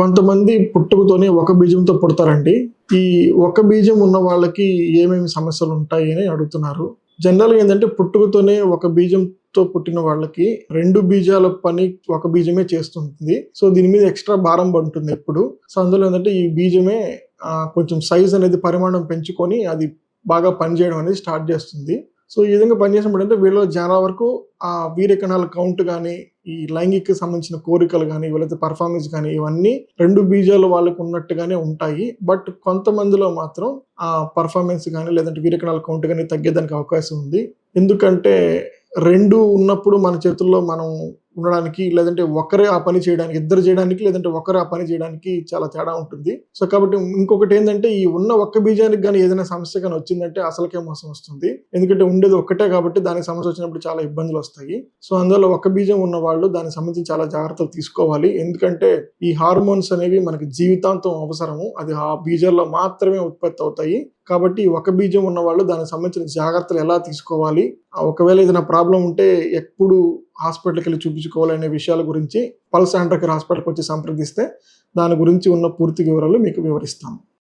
కొంతమంది పుట్టుకతోనే ఒక బీజంతో పుడతారండి. ఈ ఒక బీజం ఉన్న వాళ్ళకి ఏమేమి సమస్యలు ఉంటాయి అని అడుగుతున్నారు. జనరల్గా ఏంటంటే పుట్టుకతోనే ఒక బీజంతో పుట్టిన వాళ్ళకి రెండు బీజాల పని ఒక బీజమే చేస్తుంది సో దీని మీద ఎక్స్ట్రా భారం పడుతుంది ఎప్పుడు. సో అందులో ఏంటంటే ఈ బీజమే కొంచెం సైజ్ అనేది పరిమాణం పెంచుకొని అది బాగా పనిచేయడం అనేది స్టార్ట్ చేస్తుంది. సో ఈ విధంగా పనిచేసినప్పుడు అంటే వీళ్ళలో చాలా వరకు ఆ వీరకణాల కౌంట్ కానీ ఈ లైంగిక సంబంధించిన కోరికలు కానీ వీళ్ళైతే పర్ఫార్మెన్స్ కానీ ఇవన్నీ రెండు బీజాలు వాళ్ళకు ఉన్నట్టుగానే ఉంటాయి. బట్ కొంతమందిలో మాత్రం ఆ పర్ఫార్మెన్స్ కానీ లేదంటే వీరకణాల కౌంట్ కానీ తగ్గేదానికి అవకాశం ఉంది. ఎందుకంటే రెండు ఉన్నప్పుడు మన చేతుల్లో మనం ఉండడానికి లేదంటే ఒకరే ఆ పని చేయడానికి ఇద్దరు చేయడానికి లేదంటే ఒకరే ఆ పని చేయడానికి చాలా తేడా ఉంటుంది. సో కాబట్టి ఇంకొకటి ఏంటంటే ఈ ఉన్న ఒక్క బీజానికి కానీ ఏదైనా సమస్య కానీ వచ్చిందంటే అసలుకే మోసం వస్తుంది. ఎందుకంటే ఉండేది ఒక్కటే కాబట్టి దానికి సమస్య వచ్చినప్పుడు చాలా ఇబ్బందులు వస్తాయి. సో అందువల్ల ఒక్క బీజం ఉన్న వాళ్ళు దానికి సంబంధించి చాలా జాగ్రత్తలు తీసుకోవాలి. ఎందుకంటే ఈ హార్మోన్స్ అనేవి మనకి జీవితాంతం అవసరము. అది ఆ బీజాల్లో మాత్రమే ఉత్పత్తి అవుతాయి. కాబట్టి ఒక బీజం ఉన్న వాళ్ళు దానికి సంబంధించిన జాగ్రత్తలు ఎలా తీసుకోవాలి? ఆ ఒకవేళ ఏదైనా ప్రాబ్లం ఉంటే ఎప్పుడు హాస్పిటల్కి వెళ్ళి చూపించుకోవాలి అనే విషయాల గురించి పల్స్ ఆండ్రకర్ హాస్పిటల్కి వచ్చి సంప్రదిస్తే దాని గురించి ఉన్న పూర్తి వివరాలు మీకు వివరిస్తాము.